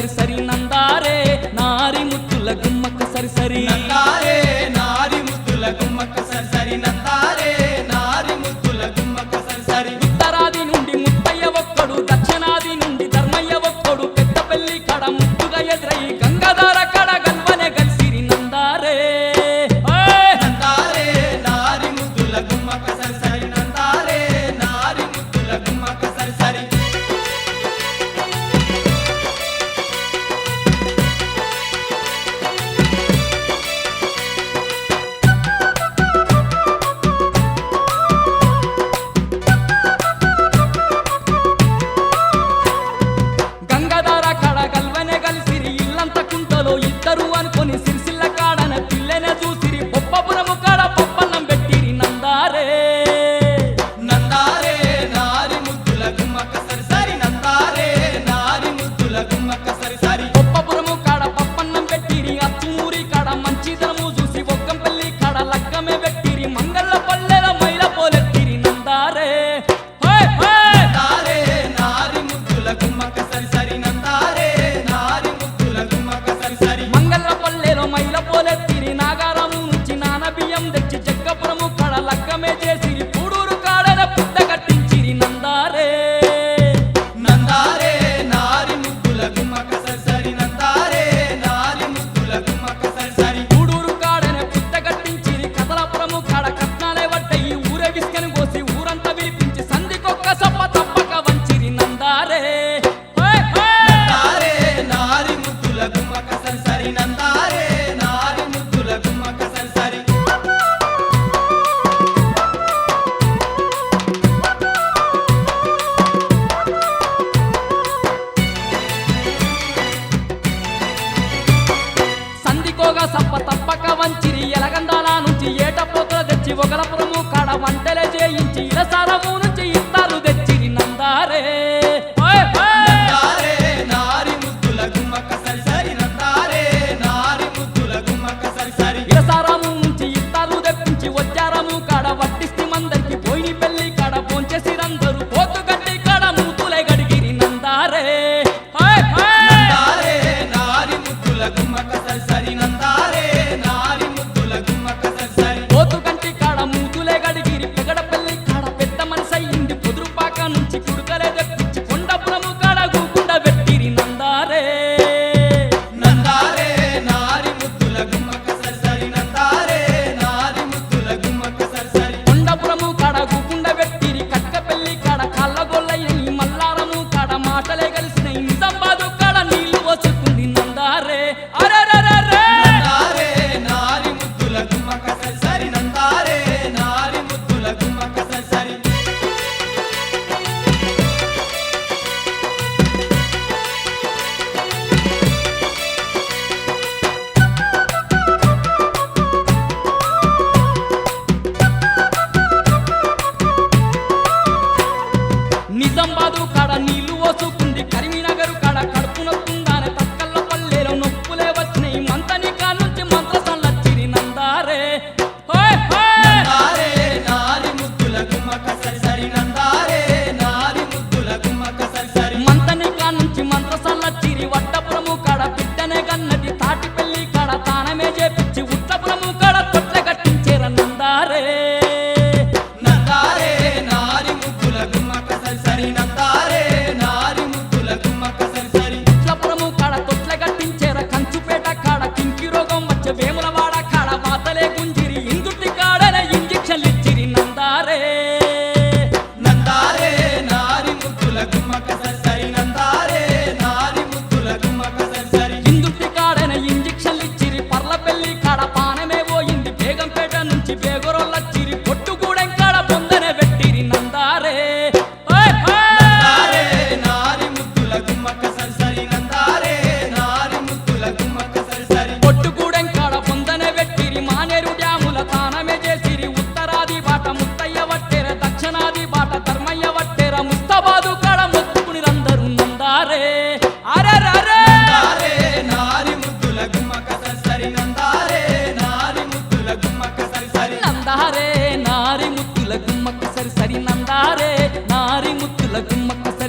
సరి సరి నందారే నారి ముత్తుల గుమ్మక్క సరి సరి నందారే నారి ముత్తుల గుమ్మక్క సరి సరి నంద Yeah. Marina உம்மக்கு